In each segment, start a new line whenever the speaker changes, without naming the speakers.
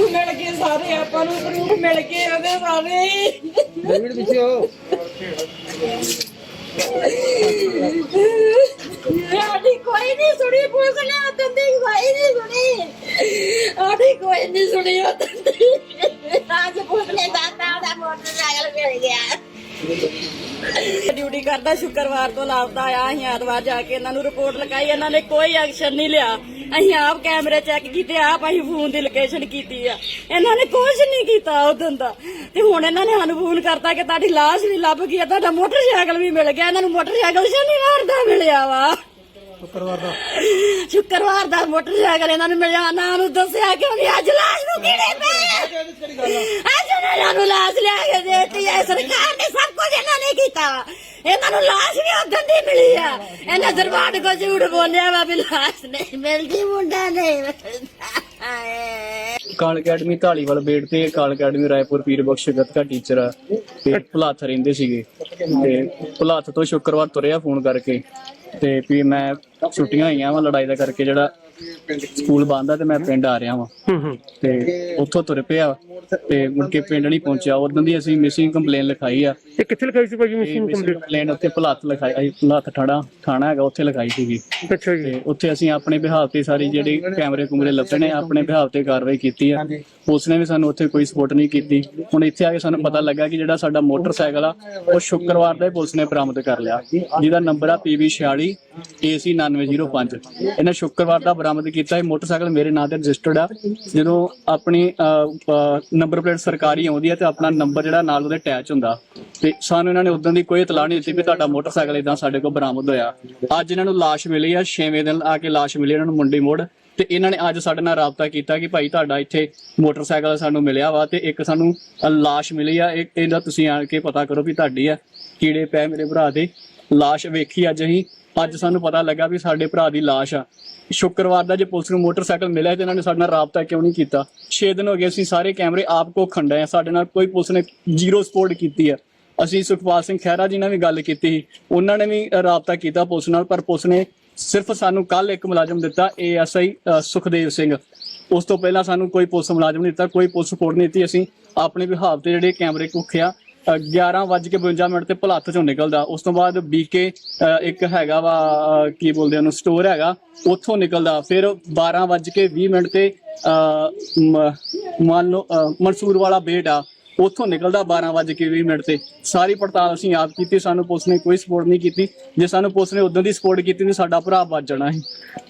Proof ਮਿਲ ਗਏ ਸਾਰੇ ਆਪਾਂ ਨੂੰ ਪ੍ਰੂਫ ਮਿਲ ਗਏ ਉਹਦੇ ਸਾਰੇ।
ਡੇਵਿਡ ਪਿੱਛੇ ਹੋ
ਸਾਡੀ ਕੋਈ ਨਹੀਂ ਸੁਣੀ ਪੁਲਿਸ ਨੇ ਉਦੋਂ ਦੀ ਕੋਈ ਨਹੀਂ ਸੁਣੀ। ਸਾਡੀ ਕੋਈ ਨਹੀਂ ਸੁਣੀ ਉਦੋਂ ਦੀ। ਅੱਜ ਪੁਲਿਸ ਨੇ ਦਾਤਾ ਉਹਦਾ ਮੋਟਰਸਾਈਕਲ ਮਿਲ ਗਿਆ। ਡਿਊਟੀ ਕਰਦਾ, ਸ਼ੁੱਕਰਵਾਰ ਤੋਂ ਲਾਪਤਾ ਆਇਆ, ਅਸੀਂ ਐਤਵਾਰ ਜਾ ਕੇ ਇਹਨਾਂ ਨੂੰ ਰਿਪੋਰਟ ਲਗਾਈ, ਇਹਨਾਂ ਨੇ ਕੋਈ ਐਕਸ਼ਨ ਨਹੀਂ ਲਿਆ। ਅਸੀਂ ਆਪ ਕੈਮਰੇ ਚੈੱਕ ਕੀਤੇ, ਆਪ ਅਸੀਂ ਫੋਨ ਦੀ ਲੋਕੇਸ਼ਨ ਕੀਤੀ ਆ। ਇਹਨਾਂ ਨੇ ਕੁਝ ਨਹੀਂ ਕੀਤਾ ਉਦੋਂ ਦਾ। ਤੇ ਹੁਣ ਇਹਨਾਂ ਨੇ ਸਾਨੂੰ ਫੋਨ ਕਰਤਾ ਕਿ ਤੁਹਾਡੀ ਲਾਸ਼ ਵੀ ਲੱਭ ਗਈ ਆ, ਤੁਹਾਡਾ ਮੋਟਰਸਾਈਕਲ ਵੀ ਮਿਲ ਗਿਆ, ਇਹਨਾਂ ਨੂੰ ਮੋਟਰਸਾਈਕਲ ਸ਼ਨੀਵਾਰ ਦਾ ਮਿਲਿਆ ਵਾ।
ਸ਼ੁੱਕਰਵਾਰ ਦਾ।
ਸ਼ੁੱਕਰਵਾਰ ਦਾ ਮੋਟਰਸਾਈਕਲ ਇਹਨਾਂ ਨੂੰ ਮਿਲਿਆ। ਨਾ ਨੂੰ ਦੱਸਿਆ ਕਿਉਂ ਨਹੀਂ? ਅੱਜ ਲਾਸ਼ ਨੂੰ ਕਿਹੜੇ ਪਏ ਅੱਜ ਉਹਨਾਂ ਨੂੰ ਲਾਸ਼ ਲਿਆ ਕੇ ਦੇਤੀ ਹੈ ਸਰਕਾਰ ਨੇ ਸਭ ਕੁਝ ਇਹਨਾਂ ਨੇ ਕੀਤਾ। ਇਹਨਾਂ ਨੂੰ ਲਾਸ਼ ਵੀ ਉਦੋਂ ਦੀ ਮਿਲੀ ਆ। ਇਹਨਾਂ ਦਰਬਾਰ ਕੋ ਝੂਠ ਬੋਲਿਆ ਵਾ ਵੀ ਲਾਸ਼ ਨਹੀਂ ਮਿਲਦੀ ਮੁੰਡਾ ਨਹੀਂ ਮਿਲਦਾ।
ਕਾਲ ਅਕੈਡਮੀ ਢਾਲੀਵਾਲ ਬੇੜ ਤੇ ਕਾਲ ਅਕੈਡਮੀ ਰਾਏਪੁਰ ਪੀਰ ਬਖਸ਼ ਗੱਤਕਾ ਟੀਚਰ ਆ। ਤੇ ਭੁਲਾਥ ਰਹਿੰਦੇ ਸੀਗੇ। ਤੇ ਭੁਲਾਥ ਤੋਂ ਸ਼ੁੱਕਰਵਾਰ ਤੁਰਿਆ ਫੋਨ ਕਰਕੇ। ਤੇ ਵੀ ਮੈਂ ਛੁੱਟੀਆਂ ਹੋਈਆਂ ਵਾ ਲੜਾਈ ਦਾ ਕਰਕੇ ਜਿਹੜਾ ਸਕੂਲ ਬੰਦ ਆ ਤੇ ਮੈਂ ਪਿੰਡ ਆ ਰਿਹਾ ਵਾਂ।
ਹੂੰ ਹੂੰ।
ਤੇ ਉੱਥੋਂ ਤੁਰ ਪਿਆ ਤੇ ਮੁੜ ਕੇ ਪਿੰਡ ਨਹੀਂ ਪਹੁੰਚਿਆ। ਉਦੋਂ ਦੀ ਅਸੀਂ ਮਿਸਿੰਗ ਕੰਪਲੇਨ ਲਿਖਾਈ ਆ।
ਇਹ ਕਿੱਥੇ ਲਿਖਾਈ ਸੀ ਭਾਜੀ ਮਸ਼ੀਨ ਕੰਪਲੀਟ
ਕੰਪਲੇਨ ਉੱਥੇ ਭੁਲਾਥ ਲਿਖਾਈ ਅਸੀਂ ਭੁਲਾਥ ਠਾਣਾ ਥਾਣਾ ਹੈਗਾ ਉੱਥੇ ਲਿਖਾਈ ਸੀਗੀ।
ਅੱਛਾ ਜੀ।
ਤੇ ਉੱਥੇ ਅਸੀਂ ਆਪਣੇ ਬਿਹਾਵ ਤੇ ਸਾਰੀ ਜਿਹੜੀ ਕੈਮਰੇ ਕੁਮਰੇ ਲੱਭੇ ਨੇ ਆਪਣੇ ਬਿਹਾਵ ਤੇ ਕਾਰਵਾਈ ਕੀਤੀ ਆ। ਪੁਲਿਸ ਨੇ ਵੀ ਸਾਨੂੰ ਉੱਥੇ ਕੋਈ ਸਪੋਰਟ ਨਹੀਂ ਕੀਤੀ। ਹੁਣ ਇੱਥੇ ਆ ਕੇ ਸਾਨੂੰ ਪਤਾ ਲੱਗਾ ਕਿ ਜਿਹੜਾ ਸਾਡਾ ਮੋਟਰਸਾਈਕਲ ਆ ਉਹ ਸ਼ੁੱਕਰਵਾਰ ਦਾ ਹੀ ਪੁਲਿਸ ਨੇ ਬਰਾਮਦ ਕਰ ਲਿਆ। ਜਿਹਦਾ ਨੰਬਰ ਆ PV 46 AC 9905 ਇਹਨੇ ਸ਼ੁੱਕਰਵਾਰ ਦਾ ਬਰਾਮਦ ਕੀਤਾ ਇਹ ਮੋਟਰਸਾਈਕਲ ਮੇਰੇ ਨਾਂ ਤੇ ਰਜਿਸਟਰਡ ਆ ਜਦੋਂ ਆਪਣੀ ਨੰਬਰ ਪਲੇਟ ਸਰਕਾਰੀ ਆਉਂਦੀ ਆ ਤੇ ਆਪਣਾ ਨੰਬਰ ਜਿਹੜਾ ਨਾਲ ਉਹਦੇ ਅਟੈਚ ਹੁੰਦਾ ਤੇ ਸਾਨੂੰ ਇਹਨਾਂ ਨੇ ਉਦੋਂ ਦੀ ਕੋਈ ਇਤਲਾਹ ਨਹੀਂ ਦਿੱਤੀ ਵੀ ਤੁਹਾਡਾ ਮੋਟਰਸਾਈਕਲ ਇਦਾਂ ਸਾਡੇ ਕੋਲ ਬਰਾਮਦ ਹੋਇਆ ਅੱਜ ਇਹਨਾਂ ਨੂੰ ਲਾਸ਼ ਮਿਲੀ ਆ 6ਵੇਂ ਦਿਨ ਆ ਕੇ ਲਾਸ਼ ਮਿਲੀ ਇਹਨਾਂ ਨੂੰ ਮੁੰਡੀ ਮੋੜ ਤੇ ਇਹਨਾਂ ਨੇ ਅੱਜ ਸਾਡੇ ਨਾਲ ਰਾਬਤਾ ਕੀਤਾ ਕਿ ਭਾਈ ਤੁਹਾਡਾ ਇੱਥੇ ਮੋਟਰਸਾਈਕਲ ਸਾਨੂੰ ਮਿਲਿਆ ਵਾ ਤੇ ਇੱਕ ਸਾਨੂੰ ਲਾਸ਼ ਮਿਲੀ ਆ ਇਹਦਾ ਤੁਸੀਂ ਆਣ ਕੇ ਪਤਾ ਕਰੋ ਵੀ ਤੁਹਾਡੀ ਆ ਕੀੜੇ ਪੈ ਮੇਰੇ ਭਰਾ ਦੇ ਲਾਸ਼ ਵੇਖੀ ਅੱਜ ਅਸੀਂ ਅੱਜ ਸਾਨੂੰ ਪਤਾ ਲੱਗਾ ਵੀ ਸਾਡੇ ਭਰਾ ਦੀ ਲਾਸ਼ ਆ। ਸ਼ੁੱਕਰਵਾਰ ਦਾ ਜੇ ਪੁਲਿਸ ਨੂੰ ਮੋਟਰਸਾਈਕਲ ਮਿਲਿਆ ਤੇ ਇਹਨਾਂ ਨੇ ਸਾਡੇ ਨਾਲ ਰਾਬਤਾ ਕਿਉਂ ਨਹੀਂ ਕੀਤਾ? 6 ਦਿਨ ਹੋ ਗਏ, ਅਸੀਂ ਸਾਰੇ ਕੈਮਰੇ ਆਪ ਕੋ ਖੰਡੇ ਆ। ਸਾਡੇ ਨਾਲ ਕੋਈ ਪੁਲਿਸ ਨੇ ਜ਼ੀਰੋ ਸਪੋਰਟ ਕੀਤੀ ਆ। ਅਸੀਂ ਸੁਖਪਾਲ ਸਿੰਘ ਖਹਿਰਾ ਜੀ ਨਾਲ ਵੀ ਗੱਲ ਕੀਤੀ ਸੀ। ਉਹਨਾਂ ਨੇ ਵੀ ਰਾਬਤਾ ਕੀਤਾ ਪੁਲਿਸ ਨਾਲ, ਪਰ ਪੁਲਿਸ ਨੇ ਸਿਰਫ ਸਾਨੂੰ ਕੱਲ ਇੱਕ ਮੁਲਾਜ਼ਮ ਦਿੱਤਾ, ਏਐਸਆਈ ਸੁਖਦੇਵ ਸਿੰਘ। ਉਸ ਤੋਂ ਪਹਿਲਾਂ ਸਾਨੂੰ ਕੋਈ ਪੁਲਿਸ ਮੁਲਾਜ਼ਮ ਨਹੀਂ ਦਿੱਤਾ, ਕੋਈ ਪੁਲਿਸ ਸਪੋਰਟ ਨਹੀਂ ਦਿੱਤੀ। ਅਸੀਂ ਆਪਣੇ ਵਿਭਾਗ ਤੇ ਜਿਹੜੇ ਕੈਮਰੇ ਕੁੱਖਿਆ 11:52 ਮਿੰਟ ਤੇ ਭਲੱਥ ਚੋਂ ਨਿਕਲਦਾ। ਉਸ ਤੋਂ ਬਾਅਦ ਬੀਕੇ ਇੱਕ ਹੈਗਾ ਵਾ ਕੀ ਬੋਲਦੇ ਉਹਨੂੰ ਸਟੋਰ ਹੈਗਾ। ਉੱਥੋਂ ਨਿਕਲਦਾ। ਫਿਰ 12:20 ਮਿੰਟ ਤੇ ਅ, ਮੰਨ ਲਓ ਮਨਸੂਰ ਵਾਲਾ ਬੇਟ ਆ। ਉੱਥੋਂ ਨਿਕਲਦਾ 12:20 ਮਿੰਟ ਤੇ। ਸਾਰੀ ਪੜਤਾਲ ਅਸੀਂ ਆਪ ਕੀਤੀ ਸਾਨੂੰ ਪੁਲਿਸ ਨੇ ਕੋਈ ਸਪੋਰਟ ਨਹੀਂ ਕੀਤੀ। ਜੇ ਸਾਨੂੰ ਪੁਲਿਸ ਨੇ ਉਦੋਂ ਦੀ ਸਪੋਰਟ ਕੀਤੀ ਤਾਂ ਸਾਡਾ ਭਰਾ ਬਚ ਜਾਣਾ ਸੀ।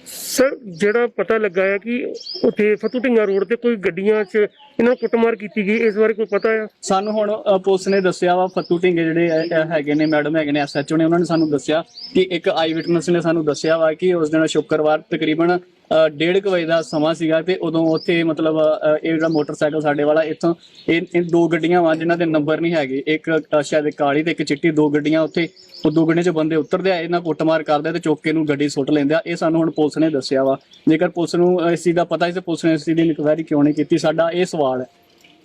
ਸਰ ਜਿਹੜਾ ਪਤਾ ਲੱਗਾ ਹੈ ਕਿ ਉੱਥੇ ਫਤੂ ਢਿੰਗਾ ਰੋਡ ਤੇ ਕੋਈ ਗੱਡੀਆਂ 'ਚ ਇਹਨਾਂ ਨੂੰ ਕੁੱਟਮਾਰ ਕੀਤੀ ਗਈ ਇਸ ਬਾਰੇ ਕੋਈ ਪਤਾ ਆ?
ਸਾਨੂੰ ਹੁਣ ਪੁਲਿਸ ਨੇ ਦੱਸਿਆ ਵਾ ਫੱਤੂ ਢਿੰਗੇ ਜਿਹੜੇ ਹੈਗੇ ਨੇ ਮੈਡਮ ਹੈਗੇ ਨੇ ਐਸਐਚਓ ਨੇ ਉਹਨਾਂ ਨੇ ਸਾਨੂੰ ਦੱਸਿਆ ਕਿ ਇੱਕ ਆਈ ਵਿਟਨੈਸ ਨੇ ਸਾਨੂੰ ਦੱਸਿਆ ਵਾ ਕਿ ਉਸ ਦਿਨ ਸ਼ੁੱਕਰਵਾਰ ਤਕਰੀਬਨ 1:30 ਵਜੇ ਦਾ ਸਮਾਂ ਸੀਗਾ ਤੇ ਉਦੋਂ ਉੱਥੇ ਮਤਲਬ ਅ, ਇਹ ਜਿਹੜਾ ਮੋਟਰਸਾਈਕਲ ਸਾਡੇ ਵਾਲਾ ਇੱਥੋਂ ਇਹ ਇਹ ਦੋ ਗੱਡੀਆਂ ਵਾ ਜਿਨ੍ਹਾਂ ਦੇ ਨੰਬਰ ਨਹੀਂ ਹੈਗੇ। ਇੱਕ ਅ, ਸ਼ਾਇਦ ਕਾਲੀ ਤੇ ਇੱਕ ਚਿੱਟੀ ਦੋ ਗੱਡੀਆਂ ਉੱਥੇ ਉਹ ਦੋ ਗੱਡੀਆਂ 'ਚ ਬੰਦੇ ਉਤਰਦੇ ਆ ਇਹਨਾਂ ਕੁੱਟਮਾਰ ਕਰਦੇ ਆ ਤੇ ਚੁੱਕ ਕੇ ਨੂੰ ਗੱਡੀ ਸੁੱਟ ਲੈਂਦੇ ਆ। ਇਹ ਸਾਨੂੰ ਹੁਣ ਪੁਲਿਸ ਨੇ ਦੱਸਿਆ ਵਾ। ਜੇਕਰ ਪੁਲਿਸ ਨੂੰ ਇਸ ਚੀਜ਼ ਦਾ ਪਤਾ ਸੀ ਤੇ ਪੁਲਿਸ ਨੇ ਇਸ ਚੀਜ਼ ਦੀ ਇਨਕੁਆਇਰੀ ਕਿਉਂ ਨਹੀਂ ਕੀਤੀ ਸਾਡਾ ਇਹ ਸਵਾਲ ਹੈ।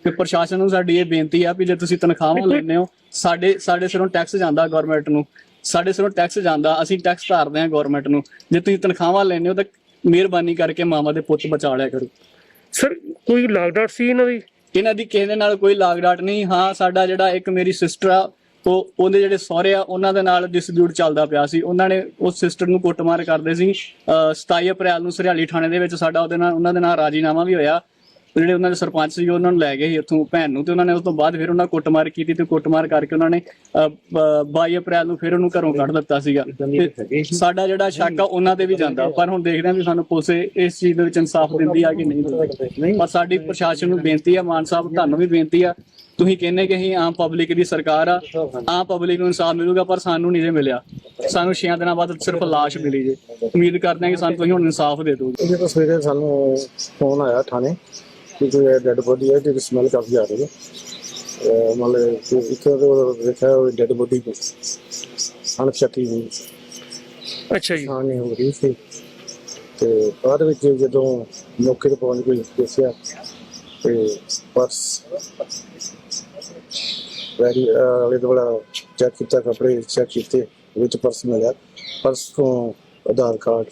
ਤੇ ਪ੍ਰਸ਼ਾਸਨ ਨੂੰ ਸਾਡੀ ਇਹ ਬੇਨਤੀ ਆ ਵੀ ਜੇ ਤੁਸੀਂ ਤਨਖਾਹਾਂ ਲੈਂਦੇ ਹੋ ਸਾਡੇ ਸਾਡੇ ਸਿਰੋਂ ਟੈਕਸ ਜਾਂਦਾ ਗਵਰਨਮੈਂਟ ਨੂੰ। ਸਾਡੇ ਸਿਰੋਂ ਟੈਕਸ ਜਾਂਦਾ ਅਸੀਂ ਟੈਕਸ ਧਾਰਦੇ ਹਾਂ ਗਵਰਨਮੈਂਟ ਨੂੰ। ਜੇ ਤੁਸੀਂ ਤਨਖਾਹਾਂ ਲੈਂਦੇ ਹੋ ਤਾਂ ਮਿਹਰਬਾਨੀ ਕਰਕੇ ਮਾਵਾਂ ਦੇ ਪੁੱਤ ਬਚਾ ਲਿਆ ਕਰੋ।
ਸਰ ਕੋਈ ਲਾਗਡਾਟ ਸੀ ਇਹਨਾਂ ਦੀ?
ਇਹਨਾਂ ਦੀ ਕਿਸੇ ਦੇ ਨਾਲ ਕੋਈ ਲਾਗ ਡਾਟ ਨਹੀਂ। ਹਾਂ ਸਾਡਾ ਜਿਹੜਾ ਇੱਕ ਮੇਰੀ ਸਿਸਟਰ ਆ ਉਹ ਉਹਦੇ ਜਿਹੜੇ ਸਹੁਰੇ ਆ ਉਹਨਾਂ ਦੇ ਨਾਲ ਡਿਸਪਿਊਟ ਚੱਲਦਾ ਪਿਆ ਸੀ। ਉਹਨਾਂ ਨੇ ਉਸ ਸਿਸਟਰ ਨੂੰ ਕੁੱਟਮਾਰ ਕਰਦੇ ਸੀ। ਅਹ 27 ਅਪ੍ਰੈਲ ਨੂੰ ਸਰਿਆਲੀ ਥਾਣੇ ਦੇ ਵਿੱਚ ਸਾਡਾ ਉਹਦੇ ਨਾਲ ਉਹਨਾਂ ਦੇ ਨਾਲ ਰਾਜੀਨਾਮਾ ਵੀ ਹੋਇਆ। ਜਿਹੜੇ ਉਹਨਾਂ ਦੇ ਸਰਪੰਚ ਸੀ ਉਹਨਾਂ ਨੂੰ ਲੈ ਗਏ ਉੱਥੋਂ ਭੈਣ ਨੂੰ ਤੇ ਉਹਨਾਂ ਨੇ ਉਸ ਤੋਂ ਬਾਅਦ ਫਿਰ ਉਹਨਾਂ ਕੁੱਟਮਾਰ ਕੀਤੀ ਤੇ ਕੁੱਟਮਾਰ ਕਰਕੇ ਉਹਨਾਂ ਨੇ ਅਹ, ਬ- 22 ਅਪ੍ਰੈਲ ਨੂੰ ਫਿਰ ਉਹਨੂੰ ਘਰੋਂ ਕੱਢ ਦਿੱਤਾ ਸੀਗਾ। ਸਾਡਾ ਜਿਹੜਾ ਸ਼ੱਕ ਆ ਉਹਨਾਂ ਤੇ ਵੀ ਜਾਂਦਾ। ਪਰ ਹੁਣ ਦੇਖਦੇ ਹਾਂ ਵੀ ਸਾਨੂੰ ਪੁਲਿਸ ਇਸ ਚੀਜ਼ ਦੇ ਵਿੱਚ ਇਨਸਾਫ ਦਿੰਦੀ ਆ ਕਿ ਨਹੀਂ ਦਿੰਦੀ। ਪਰ ਸਾਡੀ ਪ੍ਰਸ਼ਾਸਨ ਨੂੰ ਬੇਨਤੀ ਆ ਮਾਨ ਸਾਹਿਬ ਤੁਹਾਨੂੰ ਵੀ ਬੇਨਤੀ ਆ ਤੁਸੀਂ ਕਹਿੰਦੇ ਕਿ ਅਸੀਂ ਆਮ ਪਬਲਿਕ ਦੀ ਸਰਕਾਰ ਆ ਆਮ ਪਬਲਿਕ ਨੂੰ ਇਨਸਾਫ ਮਿਲੂਗਾ ਪਰ ਸਾਨੂੰ ਨਹੀਂ ਜੇ ਮਿਲਿਆ। ਸਾਨੂੰ 6 ਦਿਨਾਂ ਬਾਅਦ ਸਿਰਫ ਲਾਸ਼ ਮਿਲੀ ਜੇ। ਉਮੀਦ ਕਰਦੇ ਹਾਂ ਕਿ ਸਾਨੂੰ ਤੁਸੀਂ ਹੁਣ ਇਨਸਾਫ ਦੇ ਦਿਓਗੇ।
ਇਹਦੇ ਤੋਂ ਸਵੇਰੇ ਸਾਨੂੰ ਫੋਨ ਆਇਆ ਥਾਣੇ ਕਿ ਕੋਈ ਡੈਡ ਬੋਡੀ ਹੈ ਜਿਹਦੀ ਸਮੈਲ ਕਾਫੀ ਆ ਰਹੀ ਹੈ। ਅਹ ਮਤਲਬ ਕਿ ਇੱਕ ਉਹ ਦੇਖਿਆ ਉਹ ਡੈਡ ਬੋਡੀ ਅਣਚੱਕੀ ਹੋਈ।
ਅੱਛਾ ਜੀ।
ਹਾਂ ਨਹੀਂ ਹੋ ਰਹੀ ਸੀ। ਤੇ ਬਾਅਦ ਵਿੱਚ ਜਦੋਂ ਮੌਕੇ ਤੇ ਪਹੁੰਚ ਗਈ ਦੱਸਿਆ ਤੇ ਪਰਸ ਵੈਰੀ ਅਲੇ ਦੁਆਰਾ ਚੈੱਕ ਕੀਤਾ ਕੱਪੜੇ ਚੈੱਕ ਕੀਤੇ ਵਿੱਚ ਪਰਸ ਮਿਲਿਆ। ਪਰਸ ਤੋਂ ਆਧਾਰ ਕਾਰਡ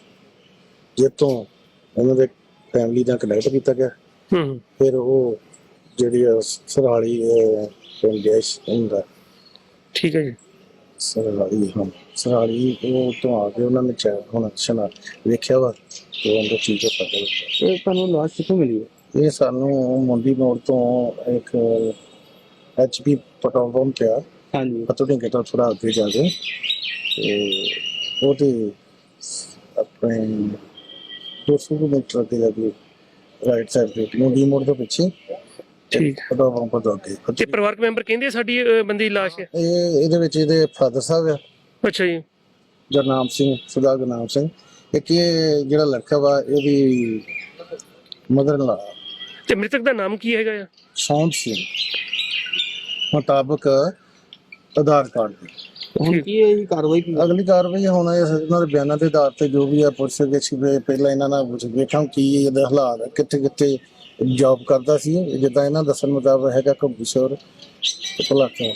ਜਿੱਤੋਂ ਉਹਨਾਂ ਦੇ ਫੈਮਿਲੀ ਦਾ ਕਨੈਕਟ ਕੀਤਾ ਗਿਆ।
ਹੂੰ।
ਫਿਰ ਉਹ ਜਿਹੜੀ ਆ ਸਰਾਲੀ ਪੰਜੇਸ਼ ਹੁੰਦਾ
ਠੀਕ ਹੈ ਜੀ।
ਸਰਾਲੀ ਹਾਂ। ਸਰਾਲੀ ਉਹ ਤੋਂ ਆ ਕੇ ਉਹਨਾਂ ਨੇ ਚੈ ਹੁਣ ਸ਼ਨਾ ਵੇਖਿਆ ਵਾ ਤੇ ਉਹਦਾ ਚੀਜ਼ ਪਤਾ ਲੱਗਾ।
ਇਹ ਤੁਹਾਨੂੰ ਲਾਸ਼ ਕਿੱਥੋਂ ਮਿਲੀ ਹੈ?
ਇਹ ਸਾਨੂੰ ਮੁੰਡੀ ਮੋੜ ਤੋਂ ਇੱਕ ਐਚਪੀ ਪੈਟਰੋਲ ਪੰਪ ਪਿਆ।
ਹਾਂਜੀ।
ਪਤੋਂ ਕਿਤਾ ਥੋੜਾ ਅੱਗੇ ਜਾ ਕੇ। ਤੇ ਉਹਦੇ ਆਪਣੇ 200 ਮੀਟਰ ਅੱਗੇ ਜਾ ਕੇ ਰਾਈਟ ਸਾਈਡ ਤੇ ਮੁੰਡੀ ਮੋੜ ਤੋਂ ਪਿੱਛੇ।
ਠੀਕ।
ਪੈਟਰੋਲ ਪੰਪ ਤੋਂ ਅੱਗੇ
ਤੇ ਪਰਿਵਾਰਕ ਮੈਂਬਰ ਕਹਿੰਦੇ ਸਾਡੀ ਅਹ, ਬੰਦੇ ਲਾਸ਼? ਹੈ
ਇਹ ਇਹਦੇ ਵਿੱਚ ਇਹਦੇ ਫਾਦਰ ਸਾਹਿਬ ਆ।
ਅੱਛਾ ਜੀ।
ਗੁਰਨਾਮ ਸਿੰਘ ਸੁਦਾ ਗੁਰਨਾਮ ਸਿੰਘ। ਇੱਕ ਇਹ ਜਿਹੜਾ ਲੜਕਾ ਵਾ ਇਹਦੀ ਮਦਰ ਲਾ
ਤੇ ਮ੍ਰਿਤਕ ਦਾ ਨਾਮ ਕੀ ਹੈਗਾ ਆ?
ਸ਼ੌਂਦ ਸਿੰਘ। ਮੁਤਾਬਕ ਆਧਾਰ ਕਾਰਡ। ਦੀ
ਹੁਣ ਕੀ ਇਹ ਕਾਰਵਾਈ
ਅਗਲੀ ਕਾਰਵਾਈ ਹੁਣ ਇਹ ਇਹਨਾਂ ਦੇ ਬਿਆਨਾਂ ਦੇ ਆਧਾਰ ਤੇ ਜੋ ਵੀ ਆ ਪੁਲਿਸ ਦੇ ਵੀ ਪਹਿਲਾਂ ਇਹਨਾਂ ਨਾਲ ਪੁੱਛ ਵੇਖਾਂ ਕੀ ਇਹਦੇ ਹਾਲਾਤ ਕਿੱਥੇ ਕਿੱਥੇ ਜੌਬ ਕਰਦਾ ਸੀ ਜਿੱਦਾਂ ਇਹਨਾਂ ਦੱਸਣ ਮੁਤਾਬਕ ਹੈਗਾ ਕੰਪਿਊਟਰ ਭਲਾਕਾ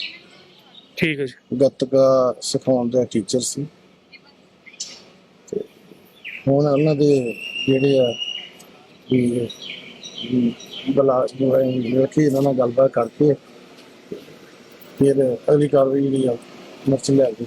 ਠੀਕ ਹੈ ਜੀ।
ਗੱਤਕਾ ਸਿਖਾਉਣ ਦਾ ਟੀਚਰ ਸੀ। ਤੇ ਹੁਣ ਉਹਨਾਂ ਦੇ ਜਿਹੜੇ ਆ ਵੀ ਬਲਾ ਜੋ ਹੈ ਜੋ ਕਿ ਇਹਨਾਂ ਨਾਲ ਗੱਲਬਾਤ ਕਰਕੇ ਫਿਰ ਅਗਲੀ ਕਾਰਵਾਈ ਜਿਹੜੀ ਆ ਮਰਚ ਲਿਆ ਗਈ